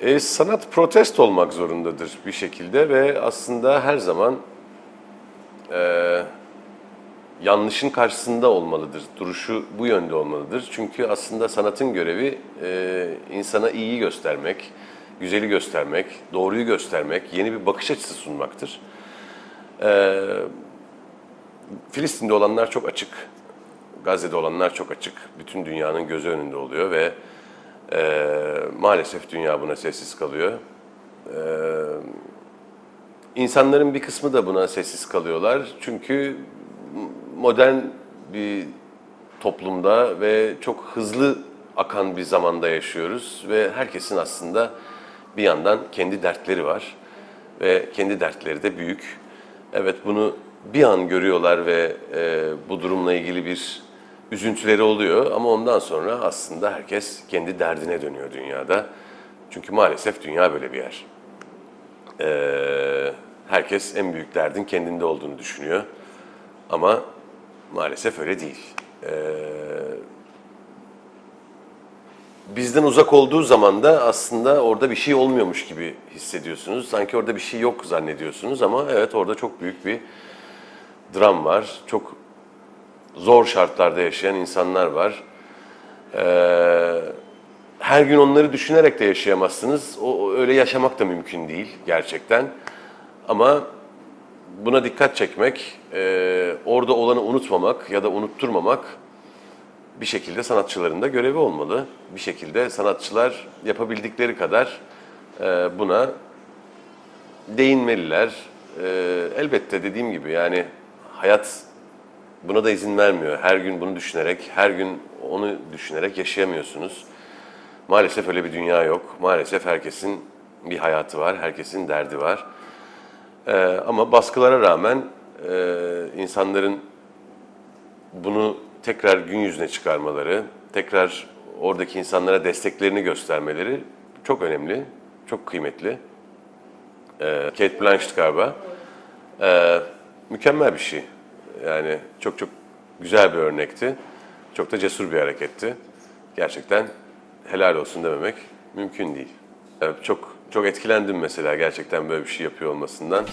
E, sanat protest olmak zorundadır bir şekilde ve aslında her zaman e, yanlışın karşısında olmalıdır. Duruşu bu yönde olmalıdır. Çünkü aslında sanatın görevi e, insana iyiyi göstermek, güzeli göstermek, doğruyu göstermek, yeni bir bakış açısı sunmaktır. E, Filistin'de olanlar çok açık. Gazze'de olanlar çok açık. Bütün dünyanın gözü önünde oluyor ve e, maalesef dünya buna sessiz kalıyor. E, insanların bir kısmı da buna sessiz kalıyorlar. Çünkü modern bir toplumda ve çok hızlı akan bir zamanda yaşıyoruz ve herkesin aslında bir yandan kendi dertleri var ve kendi dertleri de büyük. Evet bunu bir an görüyorlar ve e, bu durumla ilgili bir üzüntüleri oluyor ama ondan sonra aslında herkes kendi derdine dönüyor dünyada. Çünkü maalesef dünya böyle bir yer. E, herkes en büyük derdin kendinde olduğunu düşünüyor. Ama maalesef öyle değil. Ee, bizden uzak olduğu zaman da aslında orada bir şey olmuyormuş gibi hissediyorsunuz. Sanki orada bir şey yok zannediyorsunuz ama evet orada çok büyük bir dram var. Çok zor şartlarda yaşayan insanlar var. Ee, her gün onları düşünerek de yaşayamazsınız. O, öyle yaşamak da mümkün değil gerçekten. Ama buna dikkat çekmek, e, orada olanı unutmamak ya da unutturmamak bir şekilde sanatçıların da görevi olmalı. Bir şekilde sanatçılar yapabildikleri kadar e, buna değinmeliler. E, elbette dediğim gibi yani hayat buna da izin vermiyor. Her gün bunu düşünerek, her gün onu düşünerek yaşayamıyorsunuz. Maalesef öyle bir dünya yok. Maalesef herkesin bir hayatı var, herkesin derdi var. Ee, ama baskılara rağmen e, insanların bunu tekrar gün yüzüne çıkarmaları, tekrar oradaki insanlara desteklerini göstermeleri çok önemli, çok kıymetli. Ee, Kate Blanchett galiba. Ee, mükemmel bir şey. Yani çok çok güzel bir örnekti. Çok da cesur bir hareketti. Gerçekten helal olsun dememek mümkün değil. Çok çok etkilendim mesela gerçekten böyle bir şey yapıyor olmasından.